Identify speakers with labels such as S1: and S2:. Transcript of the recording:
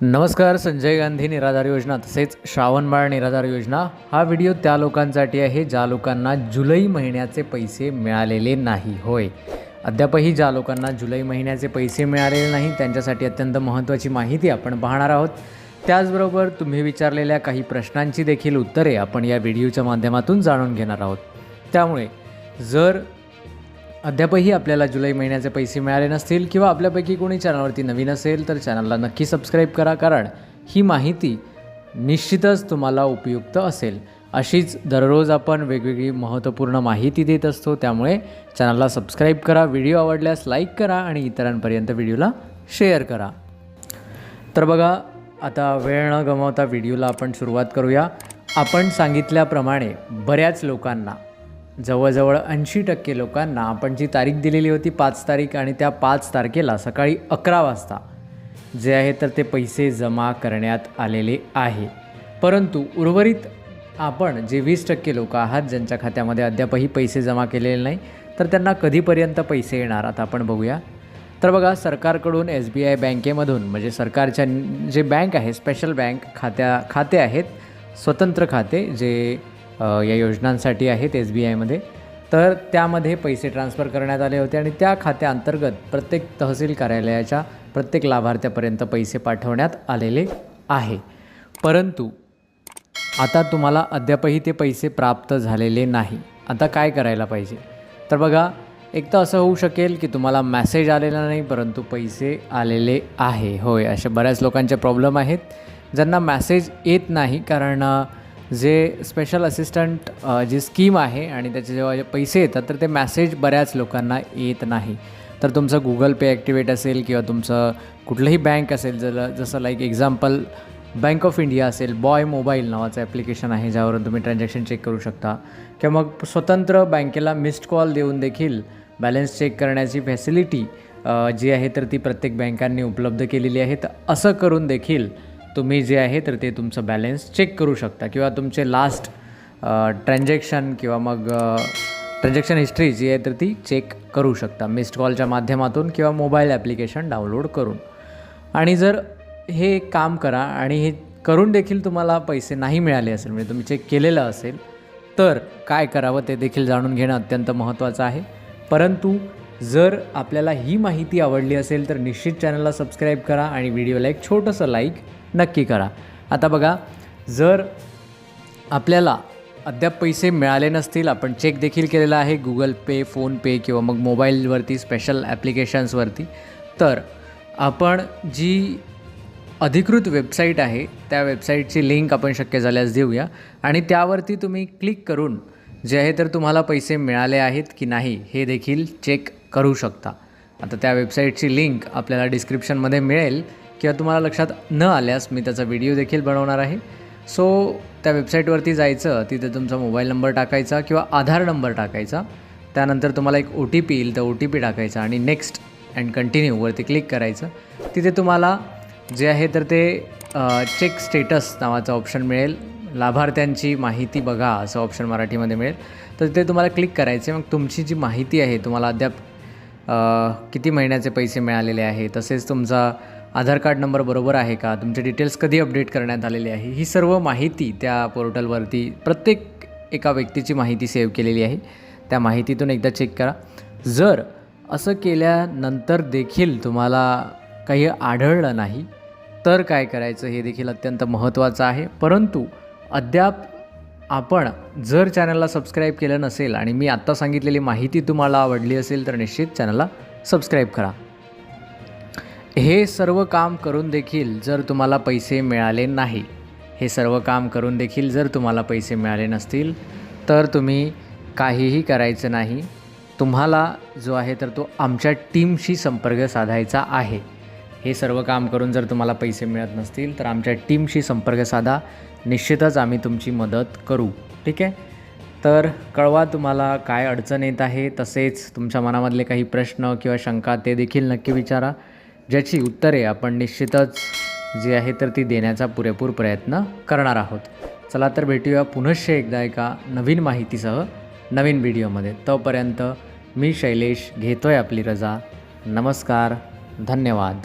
S1: नमस्कार संजय गांधी निराधार योजना तसेच श्रावणबाळ निराधार योजना हा व्हिडिओ त्या लोकांसाठी आहे ज्या लोकांना जुलै महिन्याचे पैसे मिळालेले नाही. होय. अद्यापही ज्या लोकांना जुलै महिन्याचे पैसे मिळालेले नाही त्यांच्यासाठी अत्यंत महत्त्वाची माहिती आपण पाहणार आहोत. त्याचबरोबर तुम्ही विचारलेल्या काही प्रश्नांची देखील उत्तरे आपण या व्हिडिओच्या माध्यमातून जाणून घेणार आहोत. त्यामुळे जर अद्यापही आपल्याला जुलै महिन्याचे पैसे मिळाले नसतील किंवा आपल्यापैकी कोणी चॅनलवरती नवीन असेल तर चॅनलला नक्की सबस्क्राईब करा कारण ही माहिती निश्चितच तुम्हाला उपयुक्त असेल. अशीच दररोज आपण वेगवेगळी महत्त्वपूर्ण माहिती देत असतो त्यामुळे चॅनलला सबस्क्राईब करा व्हिडिओ आवडल्यास लाईक करा आणि इतरांपर्यंत व्हिडिओला शेअर करा. तर बघा आता वेळ न गमावता व्हिडिओला आपण सुरुवात करूया. आपण सांगितल्याप्रमाणे बऱ्याच लोकांना जवळजवळ ऐंशी टक्के लोकांना आपण जी तारीख दिलेली होती पाच तारीख आणि त्या पाच तारखेला सकाळी अकरा वाजता जे आहे तर ते पैसे जमा करण्यात आलेले आहे. परंतु उर्वरित आपण जे वीस टक्के लोक आहात ज्यांच्या खात्यामध्ये अद्यापही पैसे जमा केलेले नाही तर त्यांना कधीपर्यंत पैसे येणार आता आपण बघूया. तर बघा सरकारकडून एस बी आय बँकेमधून म्हणजे सरकारच्या जे बँक आहे स्पेशल बँक खात्या खाते आहेत स्वतंत्र खाते जे या योजनांसाठी आहेत एस बी आयमध्ये. तर त्यामध्ये पैसे ट्रान्स्फर करण्यात आले होते आणि त्या खात्याअंतर्गत प्रत्येक तहसील कार्यालयाच्या प्रत्येक लाभार्थ्यापर्यंत पैसे पाठवण्यात आलेले आहे. परंतु आता तुम्हाला अद्यापही ते पैसे प्राप्त झालेले नाही. आता काय करायला पाहिजे? तर बघा एक तर असं होऊ शकेल की तुम्हाला मॅसेज आलेला नाही परंतु पैसे आलेले आहे. होय अशा बऱ्याच लोकांचे प्रॉब्लेम आहेत. ज्यांना मॅसेज येत नाही कारण जे स्पेशल असिस्टंट जी स्कीम आहे आणि त्याचे जेव्हा जे पैसे येतात तर ते मॅसेज बऱ्याच लोकांना येत नाही. तर तुमचं गुगल पे ॲक्टिवेट असेल किंवा तुमचं कुठलंही बँक असेल जर जसं like example bank of India असेल बॉय मोबाईल नावाचं ॲप्लिकेशन आहे ज्यावरून तुम्ही ट्रान्झॅक्शन चेक करू शकता. किंवा मग स्वतंत्र बँकेला मिस्ड कॉल देऊन देखील बॅलन्स चेक करण्याची फॅसिलिटी जी आहे तर ती प्रत्येक बँकांनी उपलब्ध केलेली आहे. तर असं करून देखील तुम्ही जे आहे तर ते तुमचं बॅलेन्स चेक करू शकता. किंवा तुमचे लास्ट ट्रान्झॅक्शन किंवा मग ट्रान्झॅक्शन हिस्ट्री जी आहे तर ती चेक करू शकता. मिस्ड कॉलच्या माध्यमातून किंवा मोबाईल ॲप्लिकेशन डाउनलोड करून. आणि जर हे काम करा आणि हे करून देखील तुम्हाला पैसे नाही मिळाले असेल म्हणजे तुम्ही चेक केलेलं असेल तर काय करावं ते देखील जाणून घेणं अत्यंत महत्त्वाचं आहे. परंतु जर आपल्याला ही माहिती आवडली असेल तर निश्चित चॅनलला सबस्क्राईब करा आणि व्हिडिओला एक छोटंसं लाईक नक्की करा. आता बघा जर आपल्याला अद्याप पैसे मिळाले नसतील आपण चेक देखील केलेला आहे गुगल पे फोनपे किंवा मग मोबाईलवरती स्पेशल ॲप्लिकेशन्सवरती तर आपण जी अधिकृत वेबसाईट आहे त्या वेबसाईटची लिंक आपण शक्य झाल्यास देऊया. आणि त्यावरती तुम्ही क्लिक करून जे आहे तर तुम्हाला पैसे मिळाले आहेत की नाही हे देखील चेक करू शकता. आता त्या वेबसाईटची लिंक आपल्याला डिस्क्रिप्शनमध्ये मिळेल. किंवा तुम्हाला लक्षात न आल्यास मी त्याचा व्हिडिओ देखील बनवणार आहे. सो त्या वेबसाईटवरती जायचं तिथे तुमचा मोबाईल नंबर टाकायचा किंवा आधार नंबर टाकायचा. त्यानंतर तुम्हाला एक ओ टी पी येईल तर ओ टी पी टाकायचा आणि नेक्स्ट अँड कंटिन्यूवरती क्लिक करायचं. तिथे तुम्हाला जे आहे तर ते चेक स्टेटस नावाचं ऑप्शन मिळेल. लाभार्थ्यांची माहिती बघा असं ऑप्शन मराठीमध्ये मिळेल. तर तिथे तुम्हाला क्लिक करायचे मग तुमची जी माहिती आहे तुम्हाला अद्याप किती महिन्याचे पैसे मिळालेले आहे तसेच तुमचा आधार कार्ड नंबर बरोबर आहे का? तुमचे डिटेल्स कधी अपडेट करण्यात आलेले आहे? ही सर्व माहिती त्या पोर्टलवरती प्रत्येक एका व्यक्तीची माहिती सेव्ह केलेली आहे. त्या माहितीतून एकदा चेक करा. जर असं केल्यानंतर देखील तुम्हाला काही आढळलं नाही तर काय करायचं हे देखील अत्यंत महत्त्वाचं आहे. परंतु अद्याप आपण जर चॅनलला सबस्क्राईब केलं नसेल आणि मी आत्ता सांगितलेली माहिती तुम्हाला आवडली असेल तर निश्चित चॅनलला सबस्क्राईब करा. हे सर्व काम करून देखील जर तुम्हाला पैसे मिळाले नाही हे सर्व काम करून देखील जर तुम्हाला पैसे मिळाले नसतील तर तुम्ही काहीही करायचं नाही. तुम्हाला जो आहे तर तो आमच्या टीमशी संपर्क साधायचा आहे. हे सर्व काम करून जर तुम्हाला पैसे मिळत नसतील तर आमच्या टीमशी संपर्क साधा. निश्चितच आम्ही तुमची मदत करू. ठीक आहे? तर कळवा तुम्हाला काय अडचण येत आहे तसेच तुमच्या मनामधले काही प्रश्न किंवा शंका ते देखील नक्की विचारा. ज्याची उत्तरे आपण निश्चितच जी आहे तर ती देण्याचा पुरेपूर प्रयत्न करणार आहोत. चला तर भेटूया पुनश्च एकदा एका नवीन माहितीसह नवीन व्हिडिओमध्ये. तोपर्यंत मी शैलेश घेतोय आपली रजा. नमस्कार. धन्यवाद.